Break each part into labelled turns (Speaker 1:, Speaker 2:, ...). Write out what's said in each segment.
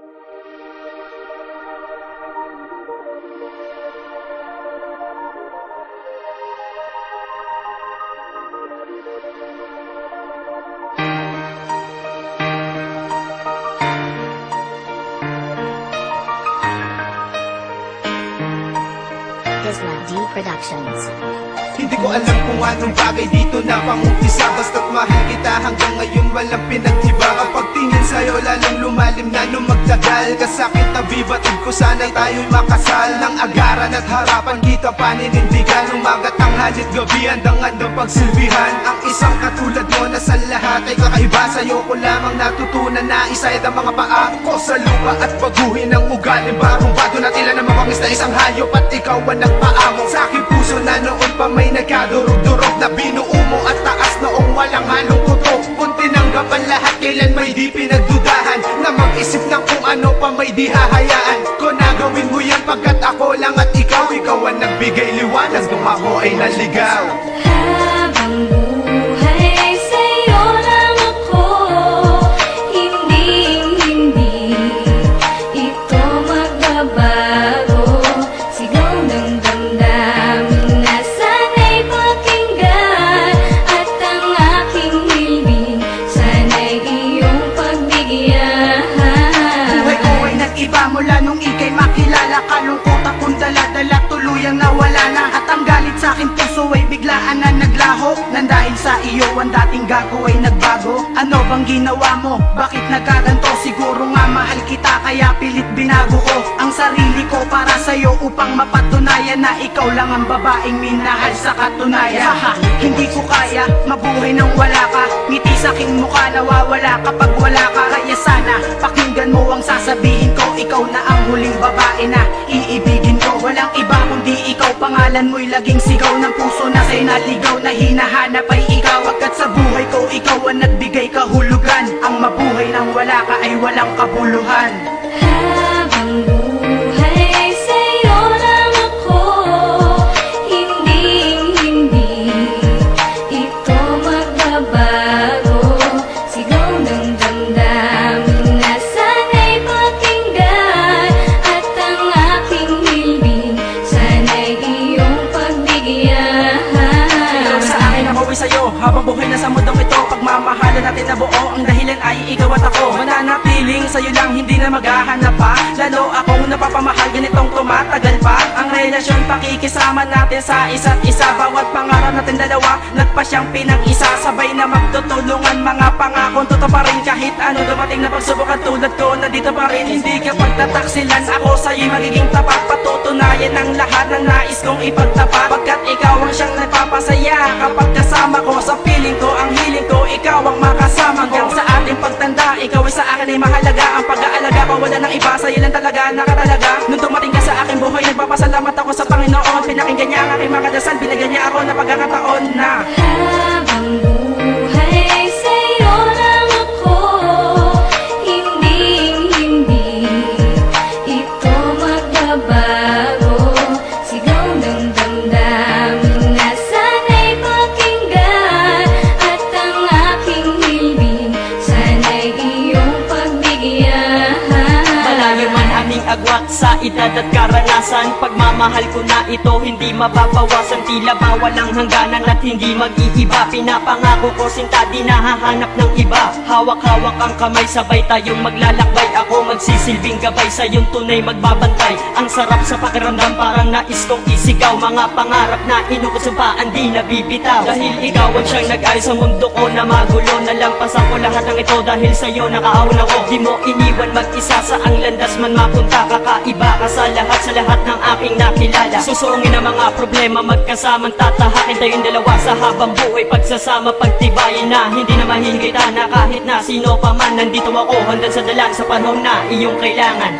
Speaker 1: Thank you. Isla D Productions.
Speaker 2: Hindi ko alam kung anong bagay dito na pangumpisa Basta't mahal kita hanggang ngayon walang pinagtiba Kapag tingin sa'yo lalong lumalim na nung magtagal Kasakit na bibatid ko sana'y tayo'y makasal. Nang agaran at harapan kita paninindigan. Umagat ang halit gabi handang-handang pagsilbihan. Ang isang katulad mo na sa lahat ay kakaiba? Sa'yo ko lamang natutunan na isayad ang mga paa ko sa lupa At baguhin ang ugali. Bagong bago na tila na mabangis na isang hayop At ikaw ang nagpaamong sa aking puso na noon pa may nagkadurog-durog Na binuo mo at taas noong walang halong kutok Kung tinanggap ang lahat kailan may di pinagdudahan? Na mag-isip ng kung ano pa may di hahayaan. Ko na gawin mo yan pagkat ako lang at ikaw Ikaw ang nagbigay liwanag. Ako ay naligaw
Speaker 3: sa aking puso ay biglaan na naglaho. Nang dahil sa iyo ang dating gago ay nagbago. Ano bang ginawa mo? Bakit nagkaganto? Siguro nga mahal kita kaya pilit binago ko Ang sarili ko para sa'yo upang mapatunayan Na ikaw lang ang babaeng minahal sa katunayan. Haha, hindi ko kaya. Mabuhay nang wala ka. Ngiti sa aking mukha nawawala kapag wala ka. Kaya sana pakinggan mo ang sasabihin ko. Ikaw na ang huling babae na iibigin ko. Walang iba kundi ikaw Pangalan mo'y laging sigaw ng puso na sa'yo naligaw Na hinahanap ay ikaw. Agad sa buhay ko ikaw ang nagbigay kahulugan. Ang mabuhay nang wala ka ay walang kabuluhan
Speaker 4: sa'yo lang hindi na
Speaker 3: maghahanap pa. Lalo akong napapamahal ganitong tumatagal pa. Ang relasyon pakikisama natin sa isa't isa. Bawat pangarap natin dalawa Nagpa siyang pinag-isa Sabay na magtutulungan mga pangakong Totoo pa rin. Kahit ano dumating na pagsubok at tulad ko Nandito pa rin. Hindi ka pagtataksilan Ako sa'yo'y magiging tapat. Patutunayan ang lahat ng nais kong ipagtapat Pagkat ikaw ang siyang nagpapasaya Kapag kasama ko sa feeling ko Ang hiling ko ikaw ang makasama ay sa akin ay mahalaga Ang pag-aalaga ko wala nang iba Sa'yo lang talaga nakatalaga. Nung dumating ka sa aking buhay Nagpapasalamat ako sa Panginoon. Pinakinggan niya ang aking mga dasal Binigyan niya ako ng pagkakataon na
Speaker 5: edad at karanasan Pagmamahal ko na ito hindi mababawasan. Tila ba walang hangganan at hindi mag-iiba. Pinapangako ko sinta di nahahanap ng iba. Hawak-hawak ang kamay sabay tayong maglalakbay. Ako magsisilbing gabay sa iyong tunay magbabantay. Ang sarap sa pakiramdam parang nais kong isigaw. Mga pangarap na inukusumpaan di nabibitaw. Dahil ikaw ang siyang nag-ayos sa mundo ko na magulo. Nalampasan ko lahat ng ito dahil sa'yo nakaauna ko Di mo iniwan mag-isa sa ang landas man mapunta Kakaiba ka sa lahat sa lahat ng aking nakilala Susungin ang mga problema magkasamang tatahakin tayong dalawa sa habang buhay Pagsasama pagtibayin na. Hindi na mahingitan na Kahit na sino pa man nandito ako handa sa dalang sa panahon na iyong kailangan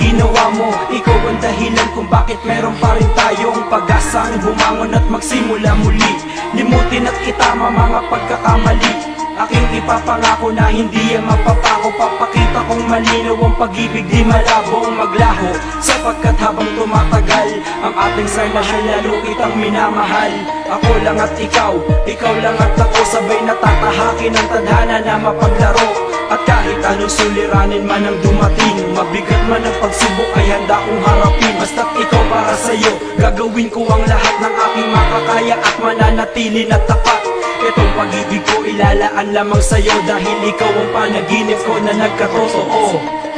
Speaker 3: ginawa mo? Ikaw ang dahilan kung bakit meron pa rin tayong pag-asa
Speaker 6: pag-asang bumangon at magsimula muli. Limutin at itama mga pagkakamali. Aking ipapangako na hindi yan mapapako Papakita kong malinaw ang pag-ibig di malabong maglaho. Sapagkat habang tumatagal Ang ating sarnasyon lalo kitang minamahal. Ako lang at ikaw, ikaw lang at ako Sabay natatahakin ang tadhana na mapaglaro anong suliranin man ang dumating? Mabigat man ang pagsubok ay handa kong harapin. Basta't ikaw para sa'yo Gagawin ko ang lahat ng aking makakaya At mananatili na tapat. Itong pag-ibig ko ilalaan lamang sa'yo Dahil ikaw ang panaginip ko na nagkatotoo